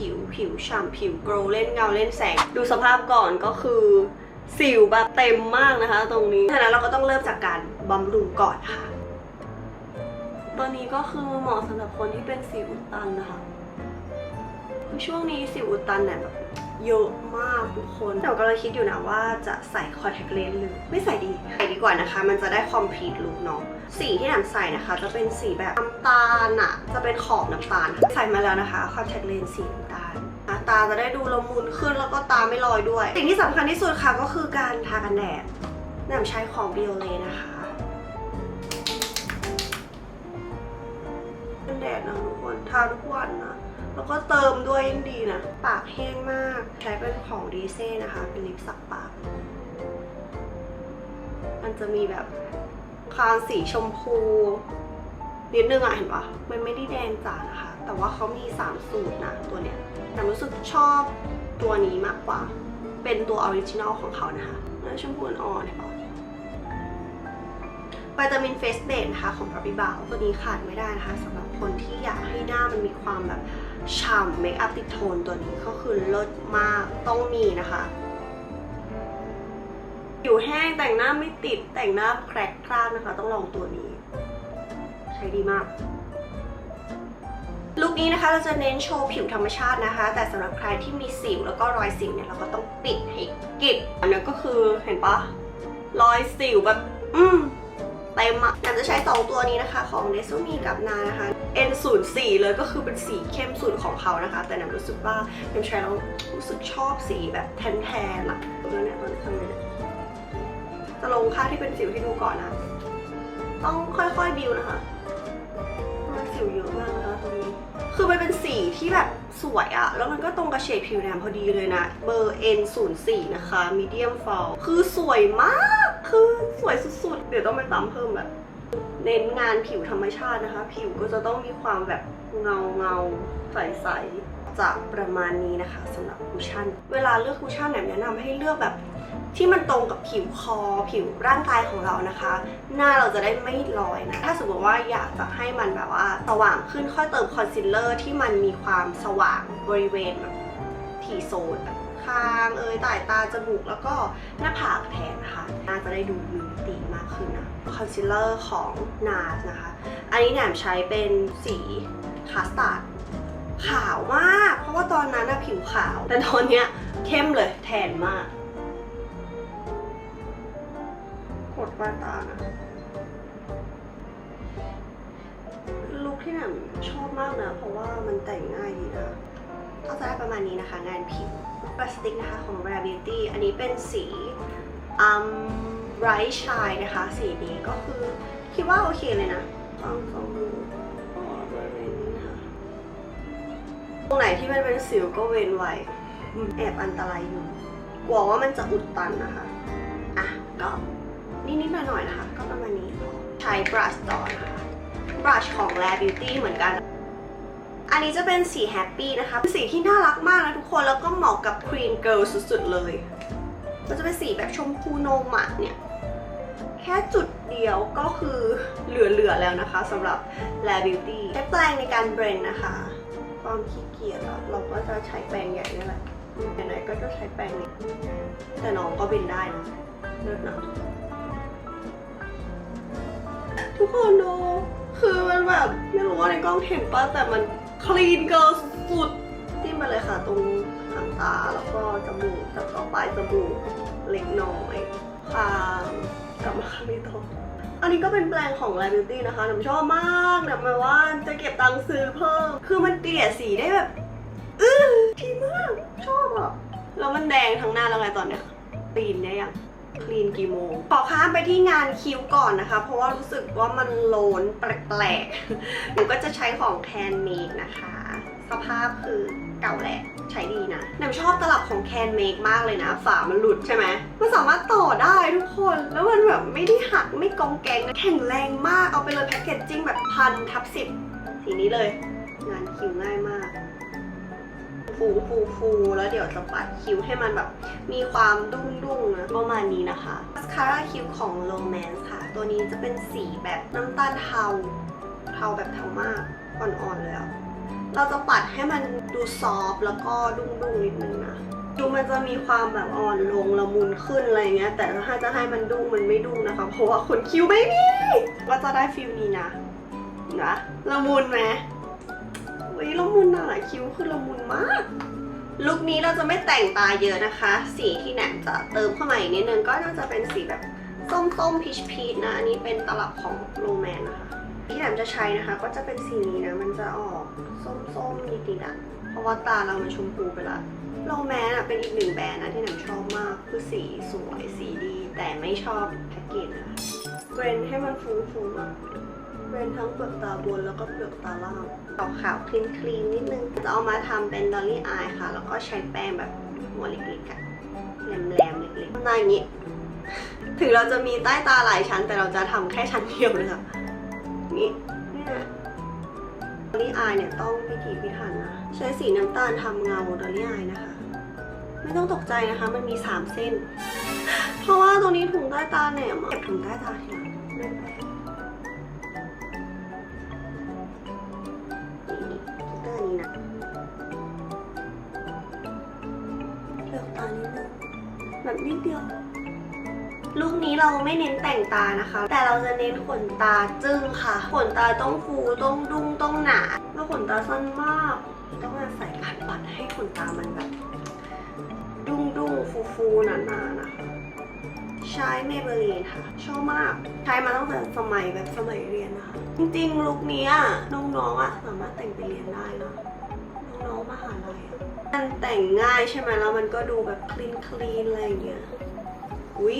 ผิว ผิวฉ่ำผิวโกลเล่นเงาเล่นแสง ดูสภาพก่อนก็คือ สิวแบบเต็มมากนะคะ ตรงนี้ฉะนั้นเราก็ต้องเริ่มจากการบำรุงก่อนค่ะ ตัวนี้ก็คือเหมาะสำหรับคนที่เป็นสิวอุดตันนะคะ ช่วงนี้สิวอุดตันเนี่ยแบบ เยอะมากทุกคนแต่ก็เลยคิดอยู่นะว่าจะใส่คอนแทคเลนส์หรือไม่ใส่ดีใส่ดีกว่านะคะ มันจะได้คอมพลีทลุคเนาะสีที่หนำใส่นะคะ จะเป็นสีแบบน้ำตาลอะจะเป็นขอบน้ำตาลค่ะใส่มาแล้วนะคะคอนแทคเลนส์สีน้ำตาลตาจะได้ดูละมุนขึ้นแล้วก็ตาไม่ลอยด้วย สิ่งที่สำคัญที่สุดค่ะก็คือการทากันแดดแหนำใช้ของ b ิ o เลนะคะกันแดดนะทุกคนทาทุกวันนะ แล้วก็เติมด้วยยิ่งดีนะ ปากแห้งมากใช้เป็นของดีเซ่นะคะ เป็นลิปสักปาก มันจะมีแบบคางสีชมพู นิดนึงอะเห็นปะมันไม่ได้แดงจ๋านะคะ แต่ว่าเขามี 3 สูตรนะตัวเนี้ยแต่รู้สึกชอบตัวนี้มากกว่า เป็นตัวออริจินอลของเขานะคะแล้วชมพูอ่อนๆเห็นปะวิตามินเฟสเบสนะคะของ p ร p ิบาตัวนี้ขาดไม่ได้นะคะสำหรับคนที่อยากให้หน้ามันมีความแบบ ฉ่ำเมคอัพติดโทนตัวนี้ก็คือเลิศมากต้องมีนะคะ อยู่แห้งแต่งหน้าไม่ติดแต่งหน้าแครกคราบนะคะ ต้องลองตัวนี้ ใช้ดีมากลุคนี้นะคะเราจะเน้นโชว์ผิวธรรมชาตินะคะ แต่สำหรับใครที่มีสิวแล้วก็รอยสิวเนี่ยเราก็ต้องปิดให้กิบอันนี้ก็คือเห็นปะรอยสิวแบบ อืมเต็มอะอยากจะใช้ 2 ตัวนี้นะคะ ของ n e s u m i กับนานะคะ N04 เลยก็คือเป็นสีเข้มสุดของเขานะคะ แต่น้ำรู้สึกว่าน้ำใช้แล้วรู้สึกชอบสีแบบแทนๆอะแล้วเนี่ยตอนนี้ทำไงเนี่ยจะลงค่าที่เป็นสิวให้ดูก่อนนะ ต้องค่อยๆบิวนะคะมันสิวเยอะมากนะคะตรงนี้คือมันเป็นสีที่แบบสวยอะแล้วมันก็ตรงกับเฉดผิวแนมพอดีเลยนะ เบอร์ N04 นะคะ medium fall คือสวยมาก คือสวยสุดๆ เดี๋ยวต้องไปตามเพิ่มแบบ เน้นงานผิวธรรมชาตินะคะ ผิวก็จะต้องมีความแบบเงาเงาๆใสจะประมาณนี้นะคะสำหรับคุชชั่น เวลาเลือกคุชชั่นเนี่ยแนะนำให้เลือกแบบที่มันตรงกับผิวคอผิวร่างกายของเรานะคะ หน้าเราจะได้ไม่ลอยนะ ถ้าสมมติว่าอยากจะให้มันแบบว่าสว่างขึ้นค่อยเติมคอนซีลเลอร์ที่มันมีความสว่างบริเวณแบบทีโซนแบบคางเอยใต้ตาจมูกแล้วก็หน้าผากแทนนะคะน่าจะได้ดูมีมิติ ขึ้นนะคอนซีลเลอร์ของ NARS นะคะ อันนี้แหนมใช้เป็นสีคาสตาร์ดขาวมาก เพราะว่าตอนนั้นนะผิวขาว แต่ตอนเนี้ยเข้มเลยแทนมาก กดบ้านตานะลุคที่แหนำชอบมากนะ เพราะว่ามันแต่งง่ายดีนะก็จะได้ประมาณนี้นะคะ งานผิวพลาสติกนะคะของ Rare Beauty อันนี้เป็นสีอืม bright shine นะคะ สีนี้ก็คือคิดว่าโอเคเลยนะลองลองดูอ๋อบริเวณนี้นะคะตรงไหนที่มันเป็นสิวก็เว้นไว้แอบอันตรายอยู่ กลัวว่ามันจะอุดตันนะคะ อะ ก็นิดๆหน่อยๆนะคะ ก็ประมาณนี้ ใช้บรัชต่อนะคะบรัชของ Rare Beauty เหมือนกัน อันนี้จะเป็นสีแฮปปี้นะคะเป็นสีที่น่ารักมากนะทุกคน แล้วก็เหมาะกับ Queen Girl สุดๆเลย มันจะเป็นสีแบบชมพูนมอะเนี่ย ค่จุดเดียวก็คือเหลือๆแล้วนะคะสำหรับ Rare Beauty ใช้แปรงในการเบรนนะคะ ความขี้เกียจอะเราก็จะใช้แปรงใหญ่นี่แหละไหนๆก็จะใช้แปรงนี้แต่น้องก็เบนได้นะเลิศนะทุกคนดูคือมันแบบไม่รู้ว่าในกล้องเห็นป่ะแต่มันคลีนเกินสุดจิ้มไปเลยค่ะ ตรงหางตาแล้วก็จมูกแล้วก็ปลายจมูกเล็กน้อยคาง กลับมาข้งนี้ต่ออันนี้ก็เป็นแปลงของ Rare Beauty นะคะหนูชอบมากแบบหมาว่าจะเก็บตังค์ซื้อเพิ่ม คือมันเกลี่ยสีได้แบบอื้อดีมาก ชอบอะ แล้วมันแดงทั้งหน้าแล้วไงตอนเนี้ยตีนได้ยังคลีนกี่โมงขอข้ามไปที่งานคิ้วก่อนนะคะ เพราะว่ารู้สึกว่ามันโลนแปลกๆหนูก็จะใช้ของแคนเมกนะคะ สภาพคือเก่าแหละใช้ดีนะหนูชอบตลับของแคนเมกมากเลยนะ ฝามันหลุดใช่ไหม มันสามารถต่อได้ทุกคน แล้วมันแบบไม่ได้หักไม่กองแกงแข็งแรงมาก เอาไปเลยแพ็กเกจจิ้งแบบพันทับสิบสีนี้เลย งานคิ้วง่ายมาก ฟูฟูฟูแล้วเดี๋ยวจะปัดคิ้วให้มันแบบ มีความดุ้งดุ้งๆนะประมาณนี้นะคะมาสคาร่าคิ้วของ Romance ค่ะ ตัวนี้จะเป็นสีแบบน้ำตาลเทา เทาแบบเทามาก อ่อนๆเลยอะ เราจะปัดให้มันดูซอฟแล้วก็ดุ้งๆนิดนึงนะดูมันจะมีความแบบอ่อนลงละมุนขึ้นอะไรเงี้ย แต่ถ้าจะให้มันดุ้งมันไม่ดุ้งนะคะ เพราะว่าขนคิ้วไม่มีก็จะได้ฟิลนี้นะนะละมุนไหมวิละมุนอะคิ้วคือละมุนมาก ลุคนี้เราจะไม่แต่งตาเยอะนะคะ สีที่แหนมจะเติมเข้ามาอีกนิดนึงก็น่าจะเป็นสีแบบ ส้มๆพีชพีชนะ อันนี้เป็นตลับของโรแมนนะคะ ที่แหนมจะใช้นะคะ ก็จะเป็นสีนี้นะ มันจะออกส้มๆนิดๆอะเพราะว่าตาเรามันชมพูไปละโรแมนอะเป็นอีกหนึ่งแบรนด์นะที่แหนมชอบมาก คือสีสวยสีดี แต่ไม่ชอบแพ็กเกจนะคะเกรนให้มันฟุ้งๆอะเกรนทั้งเปลือกตาบนแล้วก็เปลือกตาล่างขาวคลีนคลีนนิดนึงจะเอามาทำเป็นดอลลี่อายค่ะ แล้วก็ใช้แป้งแบบหัวเล็กๆอะแหลมๆเล็กๆหน้าอย่างนี้ ถึงเราจะมีใต้ตาหลายชั้น แต่เราจะทำแค่ชั้นเดียวเลยค่ะนี่เนี่ยดอลลี่อายเนี่ยต้องพิถีพิถันนะ ใช้สีน้ำตาลทำเงาดอลลี่อายนะคะ ไม่ต้องตกใจนะคะ มันมี 3 เส้น เพราะว่าตรงนี้ถุงใต้ตาแหนมอะเก็บถุงใต้ตาทีหลังเล่นไปนี่เตอร์นี้นะเลือกตานิดนึงแบบนิดเดียว ลูกนี้เราไม่เน้นแต่งตานะคะ แต่เราจะเน้นขนตาจึ้งค่ะ ขนตาต้องฟูต้องดุ้งต้องหนาแล้วขนตาสั้นมาก ต้องอาศัยการปัดให้ขนตามันแบบ ดุ้งดุ้งฟูฟูหนาๆนะคะใช้เมเบลีนค่ะ ชอบมาก ใช้มาตั้งแต่สมัยแบบสมัยเรียนนะคะ จริงๆ ลุคนี้น้องๆอะสามารถแต่งไปเรียนได้นะน้องๆมหาลัยอะมันแต่งง่ายใช่ไหมแล้วมันก็ดูแบบคลีนคลีนอะไรอย่างเงี้ยอุ๊ย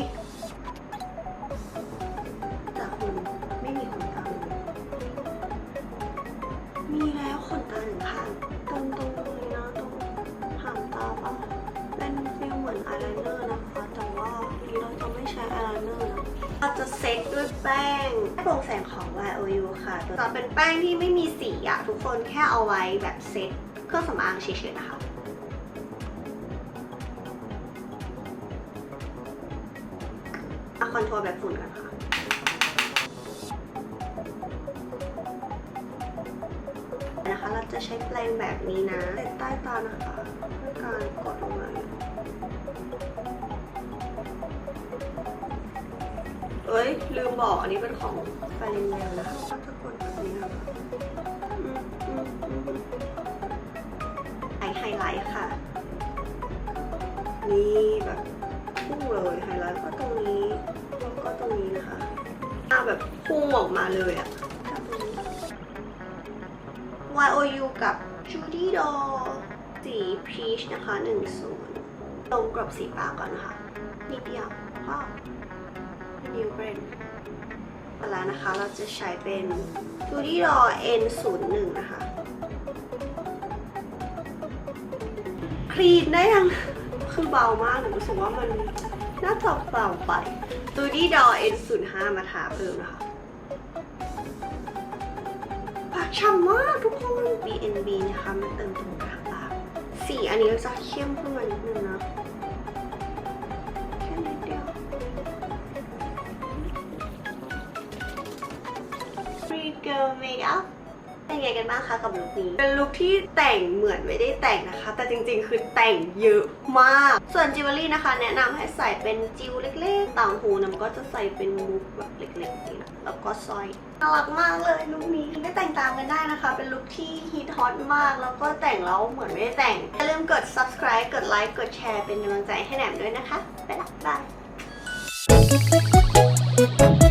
จะเซตด้วยแป้งโปร่งแสงของ YOU ค่ะจะเป็นแป้งที่ไม่มีสีอะทุกคนแค่เอาไว้แบบเซตเครื่องสำอางเฉยๆนะคะมาคอนทัวร์แบบฝุ่นกันค่ะนะคะเราจะใช้แปรงแบบนี้นะเล็ใต้ตานะคะด้วยการกดลงมา เอ้ย ลืมบอกอันนี้เป็นของแฟรินเวลนะคะก็จะกดแบบนี้นะคะไอไฮไลท์ค่ะ นี่แบบพุ่งเลยไฮไลท์ก็ตรงนี้แล้วก็ตรงนี้นะคะหน้าแบบพุ่งออกมาเลยอะ YOU กับ Judy Doll สี Peach นะคะ 10ลงกรอบสีปากก่อนนะคะนิดเดียวว้าว นิวเบรนแล้วนะคะ เราจะใช้เป็น Judy Doll N01 นะคะคลีนได้ยัง คือเบามากหนูรู้สึกว่ามันน่าจะเบาไป Judy Doll N05 มาทาเพิ่มนะคะปากฉ่ำมากทุกคน BNB นะคะมาเติมตรงกลางปากสีอันนี้จะเข้มขึ้นมานิดนึงนะ Girl Makeup เป็นไงกันบ้างคะกับลุคนี้ เป็นลุคที่แต่งเหมือนไม่ได้แต่งนะคะ แต่จริงๆ คือแต่งเยอะมาก ส่วนจิวเวลรี่นะคะ แนะนำให้ใส่เป็นจิวเล็กๆ ต่างหูน้ำก็จะใส่เป็นมุกแบบเล็กๆนี่นะแล้วก็สร้อยน่ารักมากเลยลุคนี้ไปแต่งตามกันได้นะคะ เป็นลุคที่ฮิตฮอตมาก แล้วก็แต่งแล้วเหมือนไม่ได้แต่งอย่าลืมกด subscribe กดไลค์กดแชร์เป็นกำลังใจให้แหนมด้วยนะคะ ไปละบาย